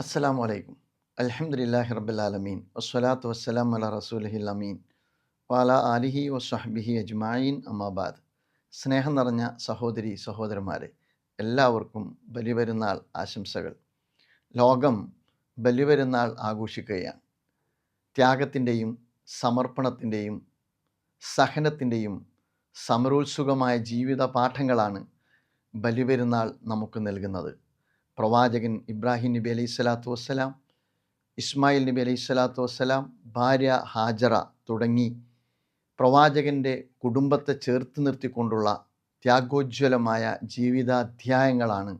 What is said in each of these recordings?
അസ്സലാമു അലൈക്കും അൽഹംദുലില്ലാഹി റബ്ബുലാലമീൻ വസ്സലാത്തു വസ്സലാം അല റസൂലിഹിൽ അമീൻ. വാല ആലിഹി വസ്ഹബിഹി അജ്മായിൻ അമാബാദ് സ്നേഹം നിറഞ്ഞ സഹോദരി സഹോദരന്മാരെ എല്ലാവർക്കും ബലിപെരുന്നാൾ ആശംസകൾ. ലോകം ബലിപെരുന്നാൾ ആഘോഷിക്കുകയാണ്. ത്യാഗത്തിന്റെയും സമർപ്പണത്തിന്റെയും സഹനത്തിന്റെയും സമരോത്സുകമായ ജീവിത പാഠങ്ങളാണ് ബലിപെരുന്നാൾ നമുക്ക് നൽകുന്നത്. പ്രവാചകൻ ഇബ്രാഹിം നബി അലൈഹി സ്വലാത്തു വസ്സലാം ഇസ്മായിൽ നബി അലൈഹി സ്വലാത്തു വസ്സലാം ഭാര്യ ഹാജറ തുടങ്ങി പ്രവാചകന്റെ കുടുംബത്തെ ചേർത്ത് നിർത്തിക്കൊണ്ടുള്ള ത്യാഗോജ്വലമായ ജീവിതാധ്യായങ്ങളാണ്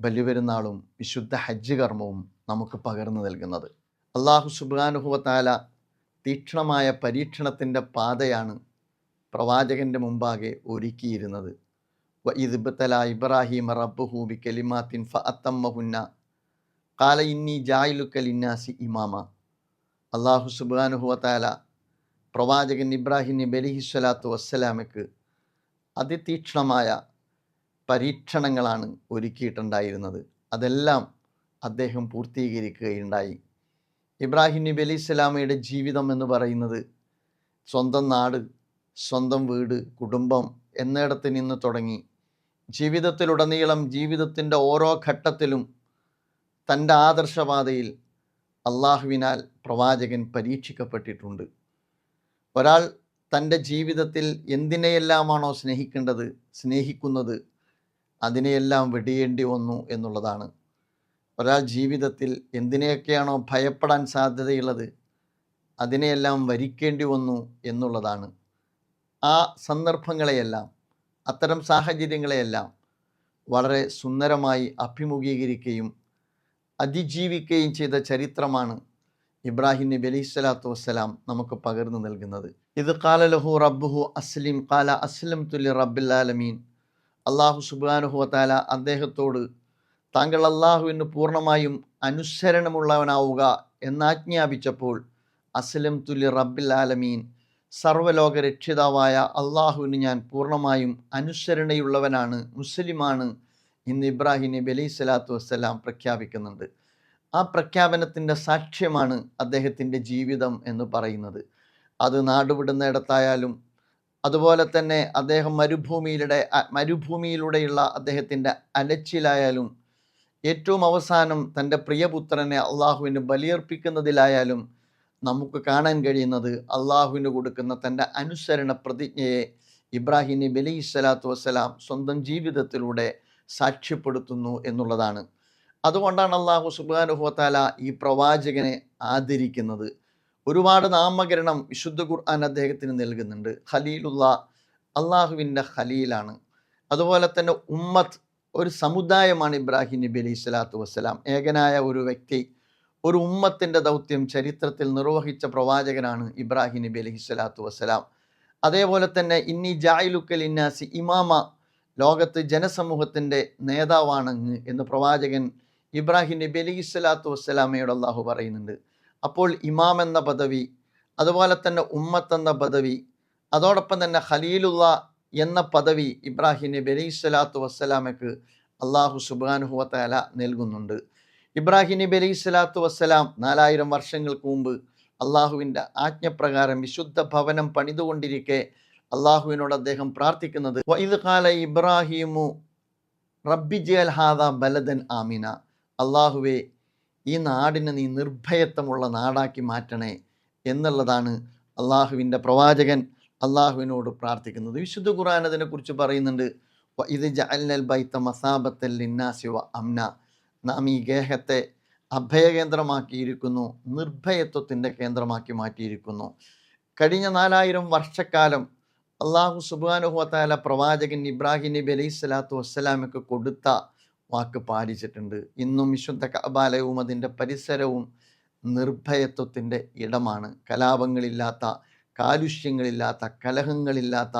ബലിപെരുന്നാളും വിശുദ്ധ ഹജ്ജ് കർമ്മവും നമുക്ക് പകർന്നു നൽകുന്നത്. അള്ളാഹു സുബാനുഹുവത്താല തീക്ഷണമായ പരീക്ഷണത്തിന്റെ പാതയാണ് പ്രവാചകന്റെ മുമ്പാകെ ഒരുക്കിയിരുന്നത്. വഇദ്ബത്തല ഇബ്രാഹിം റബ്ബുഹു ബി കലിമാത്തിൻ അത്തമ്മഹുന്ന കാല ഇന്നി ജായിലുക്കലിന്നാസി ഇമാമ അള്ളാഹു സുബാനുഹുവത്താല പ്രവാചകൻ ഇബ്രാഹിം നബി അലിഹിസ്വലാത്തു വസ്സലാമയ്ക്ക് അതിതീക്ഷണമായ പരീക്ഷണങ്ങളാണ് ഒരുക്കിയിട്ടുണ്ടായിരുന്നത്. അതെല്ലാം അദ്ദേഹം പൂർത്തീകരിക്കുകയുണ്ടായി. ഇബ്രാഹിം നബി അലി സ്വലാമയുടെ ജീവിതം എന്ന് പറയുന്നത് സ്വന്തം നാട് സ്വന്തം വീട് കുടുംബം എന്നിടത്ത് നിന്ന് തുടങ്ങി ജീവിതത്തിലുടനീളം ജീവിതത്തിന്റെ ഓരോ ഘട്ടത്തിലും തന്റെ ആദർശപാതയിൽ അള്ളാഹുവിനാൽ പ്രവാചകൻ പരീക്ഷിക്കപ്പെട്ടിട്ടുണ്ട്. ഒരാൾ തന്റെ ജീവിതത്തിൽ എന്തിനെയെല്ലാമാണോ സ്നേഹിക്കേണ്ടത് സ്നേഹിക്കുന്നത് അതിനെയെല്ലാം വെടിയേണ്ടി വന്നു എന്നുള്ളതാണ്. ഒരാൾ ജീവിതത്തിൽ എന്തിനെയൊക്കെയാണോ ഭയപ്പെടാൻ സാധ്യതയുള്ളത് അതിനെയെല്ലാം വരിക്കേണ്ടി വന്നു എന്നുള്ളതാണ്. ആ സന്ദർഭങ്ങളെയെല്ലാം അത്തരം സാഹചര്യങ്ങളെയെല്ലാം വളരെ സുന്ദരമായി അഭിമുഖീകരിക്കുകയും അതിജീവിക്കുകയും ചെയ്ത ചരിത്രമാണ് ഇബ്രാഹിം നബി അലൈഹി സ്വലാത്തു വസ്സലാം നമുക്ക് പകർന്നു നൽകുന്നത്. ഇത് കാല ലഹു റബ്ബുഹു അസ്ലിം കാല അസ്ലം തുല്യ റബ്ബില്ലാലമീൻ അള്ളാഹു സുബാനുഹു താല അദ്ദേഹത്തോട് താങ്കൾ അള്ളാഹുവിന് പൂർണമായും അനുസരണമുള്ളവനാവുക എന്നാജ്ഞാപിച്ചപ്പോൾ അസ്ലം തുല്യ റബ്ബിൽ ആലമീൻ സർവലോക രക്ഷിതാവായ അള്ളാഹുവിന് ഞാൻ പൂർണമായും അനുസരണയുള്ളവനാണ് മുസ്ലിമാണ് ഇന്ന് ഇബ്രാഹിം നബി അലൈഹി സ്വലാത്തു വസ്സലാം പ്രഖ്യാപിക്കുന്നുണ്ട്. ആ പ്രഖ്യാപനത്തിന്റെ സാക്ഷ്യമാണ് അദ്ദേഹത്തിന്റെ ജീവിതം എന്ന് പറയുന്നത്. അത് നാടുവിടുന്നിടത്തായാലും അതുപോലെ തന്നെ അദ്ദേഹം മരുഭൂമിയിലൂടെ മരുഭൂമിയിലൂടെയുള്ള അദ്ദേഹത്തിന്റെ അലച്ചിലായാലും ഏറ്റവും അവസാനം തന്റെ പ്രിയപുത്രനെ അള്ളാഹുവിന് ബലിയർപ്പിക്കുന്നതിലായാലും നമുക്ക് കാണാൻ കഴിയുന്നത് അള്ളാഹുവിന് കൊടുക്കുന്ന തന്റെ അനുസരണ പ്രതിജ്ഞയെ ഇബ്രാഹിം നബി അലൈഹി സ്വലാത്തു വസ്സലാം സ്വന്തം ജീവിതത്തിലൂടെ സാക്ഷ്യപ്പെടുത്തുന്നു എന്നുള്ളതാണ്. അതുകൊണ്ടാണ് അള്ളാഹു സുബാനുഹോത്താല ഈ പ്രവാചകനെ ആദരിക്കുന്നത്. ഒരുപാട് നാമകരണം വിശുദ്ധ ഖുർആൻ അദ്ദേഹത്തിന് നൽകുന്നുണ്ട്. ഖലീലുള്ള അള്ളാഹുവിന്റെ ഖലീലാണ്. അതുപോലെ തന്നെ ഉമ്മത്ത് ഒരു സമുദായമാണ് ഇബ്രാഹിം നബി അലൈഹി സ്വലാത്തു വസ്സലാം. ഏകനായ ഒരു വ്യക്തി ഒരു ഉമ്മത്തിന്റെ ദൗത്യം ചരിത്രത്തിൽ നിർവഹിച്ച പ്രവാചകനാണ് ഇബ്രാഹിം നബി അലഹി സ്വലാത്തു വസ്സലാം. അതേപോലെ തന്നെ ഇന്നി ജായിലുക്കൽ ഇന്നാസി ഇമാമ ലോകത്ത് ജനസമൂഹത്തിന്റെ നേതാവാണ് എന്ന് പ്രവാചകൻ ഇബ്രാഹിം നബി അലഹി സ്വലാത്തു വസ്സലാമയോട് അള്ളാഹു പറയുന്നുണ്ട്. അപ്പോൾ ഇമാം എന്ന പദവി അതുപോലെ തന്നെ ഉമ്മത്ത് എന്ന പദവി അതോടൊപ്പം തന്നെ ഖലീലുള്ള എന്ന പദവി ഇബ്രാഹിം നബി അലൈഹി സ്വലാത്തു വസ്സലാമയ്ക്ക് അള്ളാഹു സുബാനുഹുവത്തല നൽകുന്നുണ്ട്. ഇബ്രാഹിം നബി അലൈഹി സ്വലാത്തു വസ്സലാം നാലായിരം വർഷങ്ങൾക്ക് മുമ്പ് അള്ളാഹുവിന്റെ ആജ്ഞപ്രകാരം വിശുദ്ധ ഭവനം പണിതുകൊണ്ടിരിക്കെ അള്ളാഹുവിനോട് അദ്ദേഹം പ്രാർത്ഥിക്കുന്നത് വൈദ് കാല ഇബ്രാഹിമു റബ്ബി ജൽ ഹാദ ബലദൻ ആമിന. അള്ളാഹുവെ ഈ നാടിനെ നീ നിർഭയത്വമുള്ള നാടാക്കി മാറ്റണേ എന്നുള്ളതാണ് അള്ളാഹുവിന്റെ പ്രവാചകൻ അള്ളാഹുവിനോട് പ്രാർത്ഥിക്കുന്നത്. വിശുദ്ധ ഖുർആൻ അതിനെക്കുറിച്ച് പറയുന്നുണ്ട് ഇത് ജഅൽ ബൈത്ത മസാബത്തൽ ലിന്നാസി അംന. നാം ഈ ഗേഹത്തെ അഭയകേന്ദ്രമാക്കിയിരിക്കുന്നു നിർഭയത്വത്തിന്റെ കേന്ദ്രമാക്കി മാറ്റിയിരിക്കുന്നു. കഴിഞ്ഞ നാലായിരം വർഷക്കാലം അള്ളാഹു സുബാനുഹുവത്താല പ്രവാചകൻ ഇബ്രാഹിം നബി അലൈഹി സ്വലാത്തു വസ്സലാമൊക്കെ കൊടുത്ത വാക്ക് പാലിച്ചിട്ടുണ്ട്. ഇന്നും വിശുദ്ധ കബാലയവും അതിന്റെ പരിസരവും നിർഭയത്വത്തിന്റെ ഇടമാണ്. കലാപങ്ങളില്ലാത്ത കാലുഷ്യങ്ങളില്ലാത്ത കലഹങ്ങളില്ലാത്ത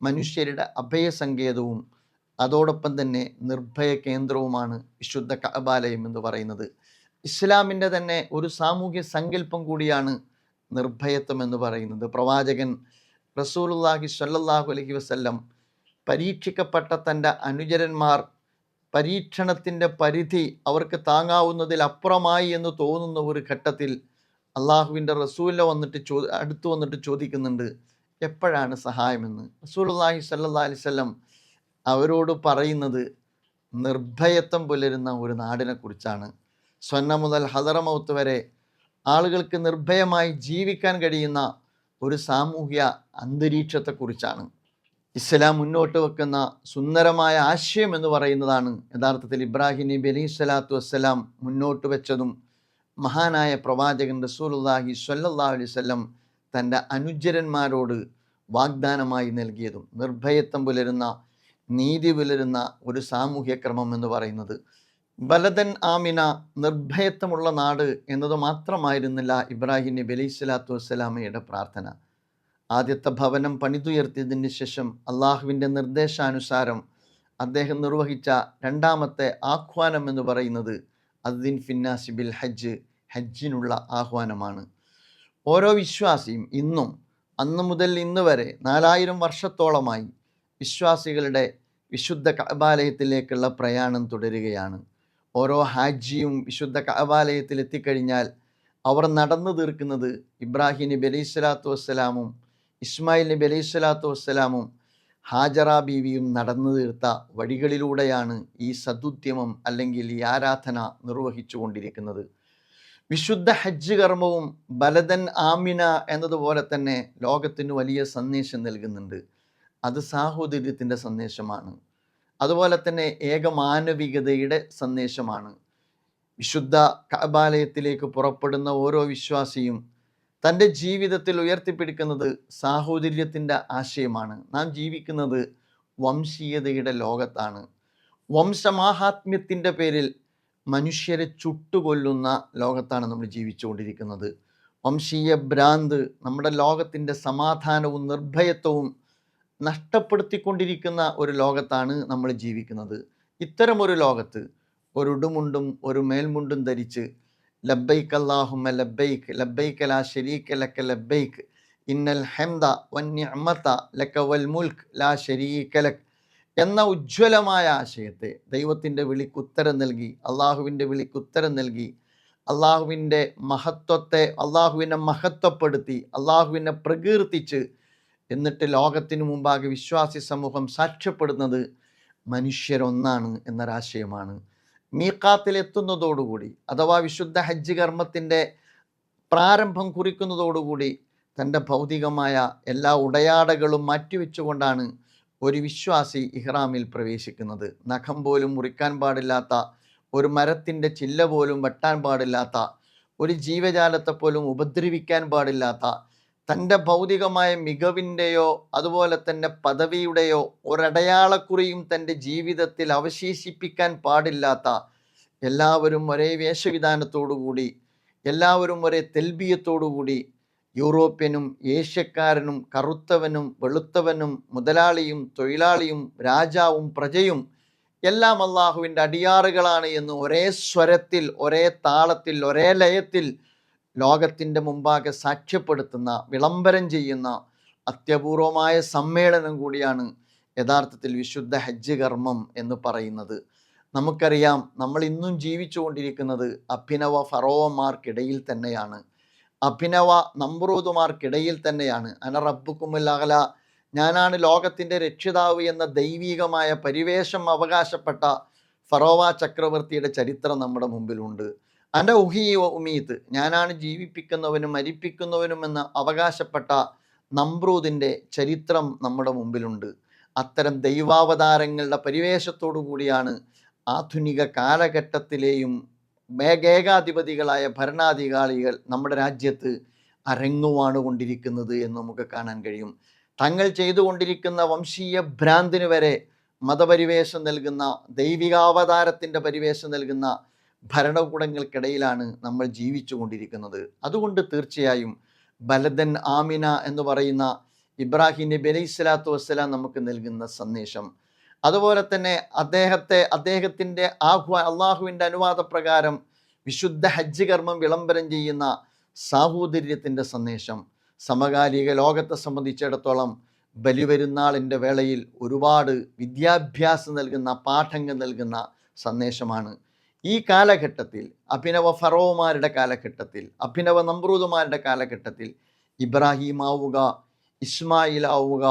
മനുഷ്യരുടെ അഭയസങ്കേതവും അതോടൊപ്പം തന്നെ നിർഭയ കേന്ദ്രവുമാണ് വിശുദ്ധ കബാലയം എന്ന് പറയുന്നത്. ഇസ്ലാമിന്റെ തന്നെ ഒരു സാമൂഹ്യ സങ്കല്പം കൂടിയാണ് നിർഭയത്വം എന്ന് പറയുന്നത്. പ്രവാചകൻ റസൂലുല്ലാഹി സ്വല്ലല്ലാഹു അലഹി വസ്ല്ലം പരീക്ഷിക്കപ്പെട്ട തന്റെ അനുചരന്മാർ പരീക്ഷണത്തിന്റെ പരിധി അവർക്ക് താങ്ങാവുന്നതിൽ അപ്പുറമായി എന്ന് തോന്നുന്ന ഒരു ഘട്ടത്തിൽ അള്ളാഹുവിന്റെ റസൂലിനെ വന്നിട്ട് ചോ അടുത്ത് വന്നിട്ട് ചോദിക്കുന്നുണ്ട് എപ്പോഴാണ് സഹായമെന്ന്? റസൂൽ അള്ളാഹി സല്ലാ വസല്ലം അവരോട് പറയുന്നത് നിർഭയത്വം പുലരുന്ന ഒരു നാടിനെക്കുറിച്ചാണ് സ്വന്ന മുതൽ ഹദറമൗത്ത് വരെ ആളുകൾക്ക് നിർഭയമായി ജീവിക്കാൻ കഴിയുന്ന ഒരു സാമൂഹ്യ അന്തരീക്ഷത്തെക്കുറിച്ചാണ് ഇസ്ലാം മുന്നോട്ട് വെക്കുന്ന സുന്ദരമായ ആശയം എന്ന് പറയുന്നതാണ് യഥാർത്ഥത്തിൽ ഇബ്രാഹിം നബി അലൈഹി സ്വലാത്തു വസ്സലാം മുന്നോട്ട് വെച്ചതും മഹാനായ പ്രവാചകൻ റസൂലുള്ളാഹി സ്വല്ലാ അലൈഹി വസല്ലം തന്റെ അനുചരന്മാരോട് വാഗ്ദാനമായി നൽകിയതും നിർഭയത്വം പുലരുന്ന നീതി പുലരുന്ന ഒരു സാമൂഹ്യ ക്രമം എന്ന് പറയുന്നത്. ബലദൻ ആമിന നിർഭയത്വമുള്ള നാട് എന്നത് മാത്രമായിരുന്നില്ല ഇബ്രാഹിം നബി അലൈഹി സ്വലാത്തു വസ്സലാമയുടെ പ്രാർത്ഥന. ആദ്യത്തെ ഭവനം പണിതുയർത്തിയതിന് ശേഷം അള്ളാഹുവിന്റെ നിർദ്ദേശാനുസാരം അദ്ദേഹം നിർവഹിച്ച രണ്ടാമത്തെ ആഹ്വാനം എന്ന് പറയുന്നത് അദ്ദിൻ ഫിന്നാസി ബിൽ ഹജ്ജ് ഹജ്ജിനുള്ള ആഹ്വാനമാണ്. ഓരോ വിശ്വാസിയും ഇന്നും അന്ന് മുതൽ ഇന്ന് വരെ നാലായിരം വർഷത്തോളമായി വിശ്വാസികളുടെ വിശുദ്ധ കഅബാലയത്തിലേക്കുള്ള പ്രയാണം തുടരുകയാണ്. ഓരോ ഹാജിയും വിശുദ്ധ കഅബാലയത്തിൽ എത്തിക്കഴിഞ്ഞാൽ അവർ നടന്നു തീർക്കുന്നത് ഇബ്രാഹിം നബി അലൈഹി സ്വലാത്തു വസ്സലാമും ഇസ്മായിൽ നബി അലൈഹി സ്വലാത്തു വസ്സലാമും ഹാജറ ബീവിയും നടന്നു തീർത്ത വഴികളിലൂടെയാണ് ഈ സദുദ്യമം അല്ലെങ്കിൽ ഈ ആരാധന നിർവഹിച്ചു കൊണ്ടിരിക്കുന്നത്. വിശുദ്ധ ഹജ്ജ് കർമ്മവും ബലദൻ ആമിന എന്നതുപോലെ തന്നെ ലോകത്തിന് വലിയ സന്ദേശം നൽകുന്നുണ്ട്. അത് സാഹോദര്യത്തിന്റെ സന്ദേശമാണ്. അതുപോലെ തന്നെ ഏകമാനവികതയുടെ സന്ദേശമാണ്. വിശുദ്ധ കബാലയത്തിലേക്ക് പുറപ്പെടുന്ന ഓരോ വിശ്വാസിയും തന്റെ ജീവിതത്തിൽ ഉയർത്തിപ്പിടിക്കുന്നത് സാഹോദര്യത്തിന്റെ ആശയമാണ്. നാം ജീവിക്കുന്നത് വംശീയതയുടെ ലോകത്താണ്. വംശമാഹാത്മ്യത്തിന്റെ പേരിൽ മനുഷ്യരെ ചുട്ടുകൊല്ലുന്ന ലോകത്താണ് നമ്മൾ ജീവിച്ചുകൊണ്ടിരിക്കുന്നത്. വംശീയ ഭ്രാന്ത് നമ്മുടെ ലോകത്തിന്റെ സമാധാനവും നിർഭയത്വവും നഷ്ടപ്പെടുത്തിക്കൊണ്ടിരിക്കുന്ന ഒരു ലോകത്താണ് നമ്മൾ ജീവിക്കുന്നത്. ഇത്തരമൊരു ലോകത്ത് ഒരു ഉടുമുണ്ടും ഒരു മേൽമുണ്ടും ധരിച്ച് ലബ്ബൈക്ക് അല്ലാഹുമ്മ ലബ്ബൈക്ക് ലബ്ബൈക്ക് ലാ ശരീക ലക്ക ലബ്ബൈക്ക് ഇന്നൽ ഹംദ വന്യമത്ത ലക്ക വൽ മുൽക്ക് ലാ ശരീക ലക് എന്ന ഉജ്ജ്വലമായ ആശയത്തെ ദൈവത്തിന്റെ വിളിക്കുത്തരം നൽകി അള്ളാഹുവിന്റെ വിളിക്കുത്തരം നൽകി അള്ളാഹുവിന്റെ മഹത്വത്തെ അള്ളാഹുവിനെ മഹത്വപ്പെടുത്തി അള്ളാഹുവിനെ പ്രകീർത്തിച്ച് എന്നിട്ട് ലോകത്തിനു മുമ്പാകെ വിശ്വാസി സമൂഹം സാക്ഷ്യപ്പെടുന്നത് മനുഷ്യരൊന്നാണ് എന്നൊരാശയമാണ്. മീക്കാത്തിലെത്തുന്നതോടുകൂടി അഥവാ വിശുദ്ധ ഹജ്ജ് കർമ്മത്തിന്റെ പ്രാരംഭം കുറിക്കുന്നതോടുകൂടി തന്റെ ഭൗതികമായ എല്ലാ ഉടയാടകളും മാറ്റിവെച്ചുകൊണ്ടാണ് ഒരു വിശ്വാസി ഇഹ്റാമിൽ പ്രവേശിക്കുന്നത്. നഖം പോലും മുറിക്കാൻ പാടില്ലാത്ത ഒരു മരത്തിന്റെ ചില്ല പോലും വെട്ടാൻ പാടില്ലാത്ത ഒരു ജീവജാലത്തെ പോലും ഉപദ്രവിക്കാൻ പാടില്ലാത്ത തന്റെ ഭൗതികമായ മികവിന്റെയോ അതുപോലെ തന്നെ പദവിയുടെയോ ഒരടയാളക്കുറിയും തന്റെ ജീവിതത്തിൽ അവശേഷിപ്പിക്കാൻ പാടില്ലാത്ത എല്ലാവരും ഒരേ വേഷവിധാനത്തോടുകൂടി എല്ലാവരും ഒരേ തെൽബിയത്തോടുകൂടി യൂറോപ്യനും ഏഷ്യക്കാരനും കറുത്തവനും വെളുത്തവനും മുതലാളിയും തൊഴിലാളിയും രാജാവും പ്രജയും എല്ലാം അള്ളാഹുവിന്റെ അടിയാറുകളാണ് എന്ന് ഒരേ സ്വരത്തിൽ ഒരേ താളത്തിൽ ഒരേ ലയത്തിൽ ലോകത്തിന്റെ മുമ്പാകെ സാക്ഷ്യപ്പെടുത്തുന്ന വിളംബരം ചെയ്യുന്ന അത്യപൂർവമായ സമ്മേളനം കൂടിയാണ് യഥാർത്ഥത്തിൽ വിശുദ്ധ ഹജ്ജ് കർമ്മം എന്ന് പറയുന്നത്. നമുക്കറിയാം നമ്മൾ ഇന്നും ജീവിച്ചുകൊണ്ടിരിക്കുന്നത് അഭിനവ ഫറോവന്മാർക്കിടയിൽ തന്നെയാണ്. അഭിനവ നമ്പ്രൂതുമാർക്കിടയിൽ തന്നെയാണ്. അന റബ്ബുക്കുമുല്ലകല ഞാനാണ് ലോകത്തിന്റെ രക്ഷിതാവ് എന്ന ദൈവീകമായ പരിവേഷം അവകാശപ്പെട്ട ഫറോവ ചക്രവർത്തിയുടെ ചരിത്രം നമ്മുടെ മുമ്പിലുണ്ട്. അന്റെ ഉഹി ഉമീത് ഞാനാണ് ജീവിപ്പിക്കുന്നവനും മരിപ്പിക്കുന്നവനും എന്ന് അവകാശപ്പെട്ട നമ്പ്രൂതിന്റെ ചരിത്രം നമ്മുടെ മുമ്പിലുണ്ട്. അത്തരം ദൈവാവതാരങ്ങളുടെ പരിവേഷത്തോടു കൂടിയാണ് ആധുനിക കാലഘട്ടത്തിലെയും മേഘേകാധിപതികളായ ഭരണാധികാരികൾ നമ്മുടെ രാജ്യത്ത് അരങ്ങുവാണ് കൊണ്ടിരിക്കുന്നത് എന്ന് നമുക്ക് കാണാൻ കഴിയും. തങ്ങൾ ചെയ്തുകൊണ്ടിരിക്കുന്ന വംശീയ ഭ്രാന്തിന് വരെ മതപരിവേഷം നൽകുന്ന ദൈവികാവതാരത്തിന്റെ പരിവേഷം നൽകുന്ന ഭരണകൂടങ്ങൾക്കിടയിലാണ് നമ്മൾ ജീവിച്ചു കൊണ്ടിരിക്കുന്നത്. അതുകൊണ്ട് തീർച്ചയായും ബലദൻ ആമിന എന്ന് പറയുന്ന ഇബ്രാഹിം നബി അലൈഹി സ്വലാത്തു വസ്സലാം നമുക്ക് നൽകുന്ന സന്ദേശം. അതുപോലെ തന്നെ അദ്ദേഹത്തെ അദ്ദേഹത്തിന്റെ ആഹ്വാ അള്ളാഹുവിന്റെ അനുവാദപ്രകാരം വിശുദ്ധ ഹജ്ജ് കർമ്മം വിളംബരം ചെയ്യുന്ന സാഹോദര്യത്തിന്റെ സന്ദേശം. സമകാലിക ലോകത്തെ സംബന്ധിച്ചിടത്തോളം ബലിപെരുന്നാളിന്റെ വേളയിൽ ഒരുപാട് വിദ്യാഭ്യാസം നൽകുന്ന പാഠങ്ങൾ നൽകുന്ന സന്ദേശമാണ്. ഈ കാലഘട്ടത്തിൽ അഭിനവ ഫറോമാരുടെ കാലഘട്ടത്തിൽ അഭിനവ നമ്രൂദുമാരുടെ കാലഘട്ടത്തിൽ ഇബ്രാഹിം ആവുക ഇസ്മായിൽ ആവുക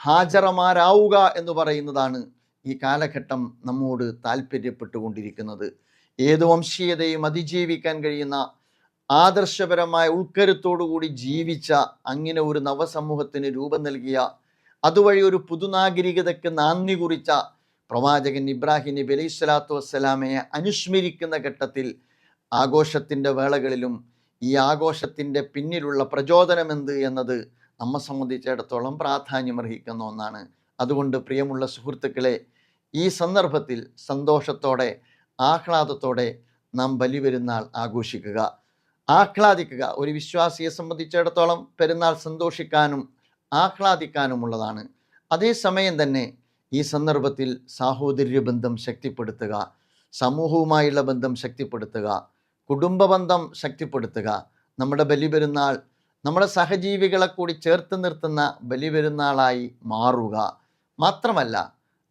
ഹാജറമാരാവുക എന്ന് പറയുന്നതാണ് ഈ കാലഘട്ടം നമ്മോട് താല്പര്യപ്പെട്ടുകൊണ്ടിരിക്കുന്നത്. ഏത് വംശീയതയും അതിജീവിക്കാൻ കഴിയുന്ന ആദർശപരമായ ഉൾക്കരുത്തോടുകൂടി ജീവിച്ച അങ്ങനെ ഒരു നവസമൂഹത്തിന് രൂപം നൽകിയ അതുവഴി ഒരു പുതുനാഗരികതയ്ക്ക് നാന്ദി കുറിച്ച പ്രവാചകൻ ഇബ്രാഹിം നബി അലൈഹി സ്വലാത്തു വസ്സലാമയെ അനുസ്മരിക്കുന്ന ഘട്ടത്തിൽ ആഘോഷത്തിന്റെ വേളകളിലും ഈ ആഘോഷത്തിന്റെ പിന്നിലുള്ള പ്രചോദനമെന്ത് എന്നത് നമ്മെ സംബന്ധിച്ചിടത്തോളം പ്രാധാന്യമർഹിക്കുന്ന ഒന്നാണ്. അതുകൊണ്ട് പ്രിയമുള്ള സുഹൃത്തുക്കളെ ഈ സന്ദർഭത്തിൽ സന്തോഷത്തോടെ ആഹ്ലാദത്തോടെ നാം ബലിപെരുന്നാൾ ആഘോഷിക്കുക. ആഹ്ലാദിക്കുക. ഒരു വിശ്വാസിയെ സംബന്ധിച്ചിടത്തോളം പെരുന്നാൾ സന്തോഷിക്കാനും ആഹ്ലാദിക്കാനുമുള്ളതാണ്. അതേസമയം തന്നെ ഈ സന്ദർഭത്തിൽ സാഹോദര്യ ബന്ധം ശക്തിപ്പെടുത്തുക സമൂഹവുമായുള്ള ബന്ധം ശക്തിപ്പെടുത്തുക കുടുംബ ബന്ധം ശക്തിപ്പെടുത്തുക. നമ്മുടെ ബലിപെരുന്നാൾ നമ്മുടെ സഹജീവികളെ കൂടി ചേർത്ത് നിർത്തുന്ന ബലിപെരുന്നാളായി മാറുക. മാത്രമല്ല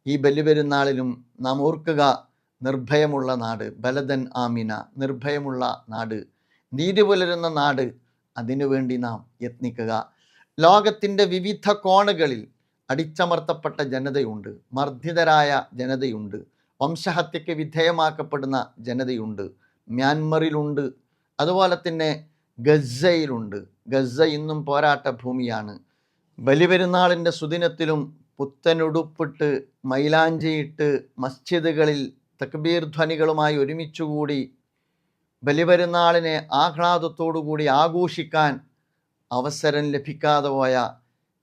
ഈ ബലിപെരുന്നാളിലും നാം ഓർക്കുക നിർഭയമുള്ള നാട് ബലദൻ ആമിന നിർഭയമുള്ള നാട് നീതി പുലരുന്ന നാട് അതിനുവേണ്ടി നാം യത്നിക്കുക. ലോകത്തിന്റെ വിവിധ കോണുകളിൽ അടിച്ചമർത്തപ്പെട്ട ജനതയുണ്ട് മർദ്ദിതരായ ജനതയുണ്ട് വംശഹത്യയ്ക്ക് വിധേയമാക്കപ്പെടുന്ന ജനതയുണ്ട് മ്യാൻമറിലുണ്ട് അതുപോലെ തന്നെ ഗസയിലുണ്ട് ഗസ ഇന്നും പോരാട്ട ഭൂമിയാണ്. ബലിപെരുന്നാളിന്റെ സുദിനത്തിലും പുത്തനുടുപ്പിട്ട് മൈലാഞ്ചിയിട്ട് മസ്ജിദുകളിൽ തക്ബീർ ധ്വനികളുമായി ഒരുമിച്ചുകൂടി ബലിപെരുന്നാളിനെ ആഹ്ലാദത്തോടുകൂടി ആഘോഷിക്കാൻ അവസരം ലഭിക്കാതെ പോയ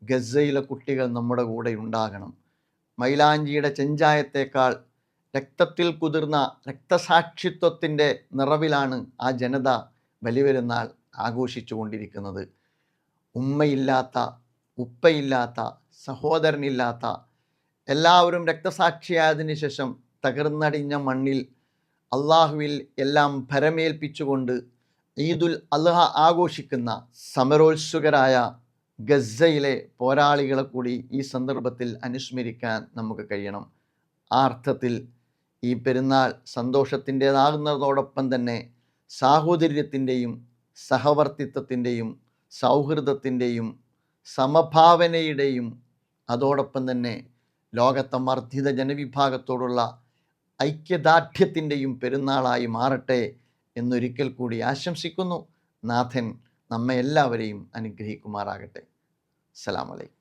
ഗസയിലെ കുട്ടികൾ നമ്മുടെ കൂടെ ഉണ്ടാകണം. മൈലാഞ്ചിയുടെ ചെഞ്ചായത്തേക്കാൾ രക്തത്തിൽ കുതിർന്ന രക്തസാക്ഷിത്വത്തിന്റെ നിറവിലാണ് ആ ജനത ബലിപെരുന്നാൾ ആഘോഷിച്ചു കൊണ്ടിരിക്കുന്നത് ഉമ്മയില്ലാത്ത ഉപ്പയില്ലാത്ത സഹോദരനില്ലാത്ത എല്ലാവരും രക്തസാക്ഷിയായതിനു ശേഷം തകർന്നടിഞ്ഞ മണ്ണിൽ അള്ളാഹുവിൽ എല്ലാം ഭരമേൽപ്പിച്ചുകൊണ്ട് ഈദുൽ അൽഹ ആഘോഷിക്കുന്ന സമരോത്സുകരായ ഗസയിലെ പോരാളികളെ കൂടി ഈ സന്ദർഭത്തിൽ അനുസ്മരിക്കാൻ നമുക്ക് കഴിയണം. ആ അർത്ഥത്തിൽ ഈ പെരുന്നാൾ സന്തോഷത്തിന്റെതാകുന്നതോടൊപ്പം തന്നെ സാഹോദര്യത്തിന്റെയും സഹവർത്തിത്വത്തിന്റെയും സൗഹൃദത്തിന്റെയും സമഭാവനയുടെയും അതോടൊപ്പം തന്നെ ലോകത്തെ മർദ്ദിത ജനവിഭാഗത്തോടുള്ള ഐക്യദാർഢ്യത്തിന്റെയും പെരുന്നാളായി മാറട്ടെ എന്നൊരിക്കൽ കൂടി ആശംസിക്കുന്നു. നാഥൻ നമ്മെ എല്ലാവരെയും അനുഗ്രഹിക്കുമാറാകട്ടെ. അസ്സലാമലൈക്കും